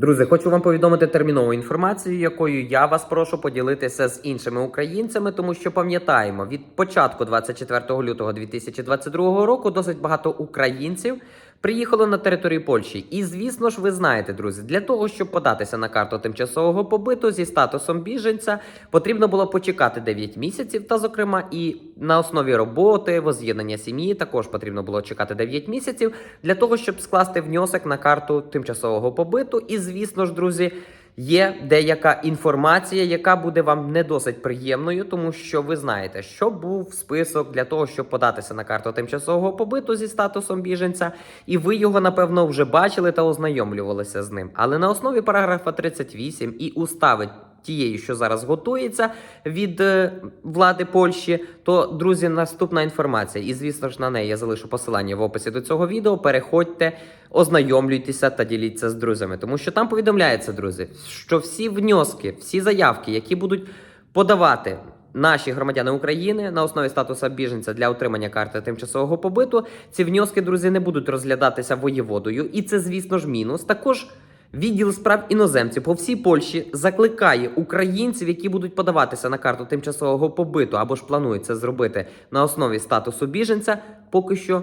Друзі, хочу вам повідомити термінову інформацію, якою я вас прошу поділитися з іншими українцями, тому що пам'ятаємо, від початку 24 лютого 2022 року досить багато українців приїхало на територію Польщі. І звісно ж, ви знаєте, друзі, для того, щоб податися на карту тимчасового побиту зі статусом біженця, потрібно було почекати 9 місяців. Та, зокрема, і на основі роботи, воз'єднання сім'ї також потрібно було чекати 9 місяців для того, щоб скласти внесок на карту тимчасового побиту. І, звісно ж, друзі. Є деяка інформація, яка буде вам не досить приємною, тому що ви знаєте, що був список для того, щоб податися на карту тимчасового побиту зі статусом біженця, і ви його напевно вже бачили та ознайомлювалися з ним. Але на основі параграфа 38 і устави тієї, що зараз готується від е, влади Польщі, то друзі, наступна інформація. І звісно ж на неї я залишу посилання в описі до цього відео. Переходьте, ознайомлюйтеся та діліться з друзями, тому що там повідомляється, друзі, що всі внески, всі заявки, які будуть подавати. Наші громадяни України на основі статуса біженця для отримання карти тимчасового побиту. Ці внески, друзі, не будуть розглядатися воєводою, і це, звісно ж, мінус. Також відділ справ іноземців по всій Польщі закликає українців, які будуть подаватися на карту тимчасового побиту або ж планують це зробити на основі статусу біженця, поки що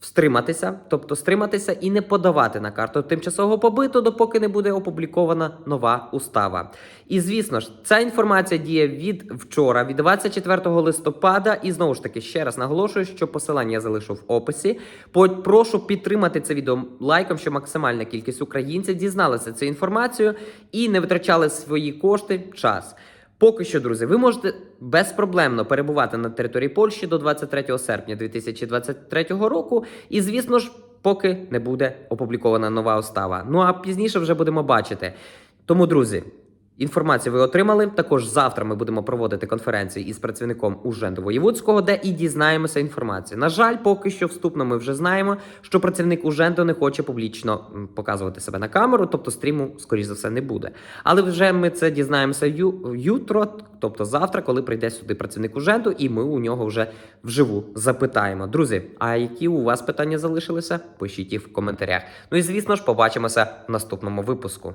Стриматися, тобто стриматися і не подавати на карту тимчасового побиту, допоки не буде опублікована нова устава. І звісно ж, ця інформація діє від вчора, від 24 листопада. І знову ж таки ще раз наголошую, що посилання я залишу в описі. Прошу підтримати це відео лайком, щоб максимальна кількість українців дізналася цю інформацію і не витрачали свої кошти час. Поки що, друзі, ви можете безпроблемно перебувати на території Польщі до 23 серпня 2023 року. І, звісно ж, поки не буде опублікована нова остава. Ну а пізніше вже будемо бачити. Тому, друзі, інформацію ви отримали. Також завтра ми будемо проводити конференцію із працівником Уженду Воєвудського, де і дізнаємося інформацію. На жаль, поки що вступно ми вже знаємо, що працівник Уженду не хоче публічно показувати себе на камеру, тобто стріму, скоріш за все, не буде. Але вже ми це дізнаємося ютро, тобто завтра, коли прийде сюди працівник Уженду, і ми у нього вже вживу запитаємо. Друзі, а які у вас питання залишилися? Пишіть їх в коментарях. Ну і звісно ж, побачимося в наступному випуску.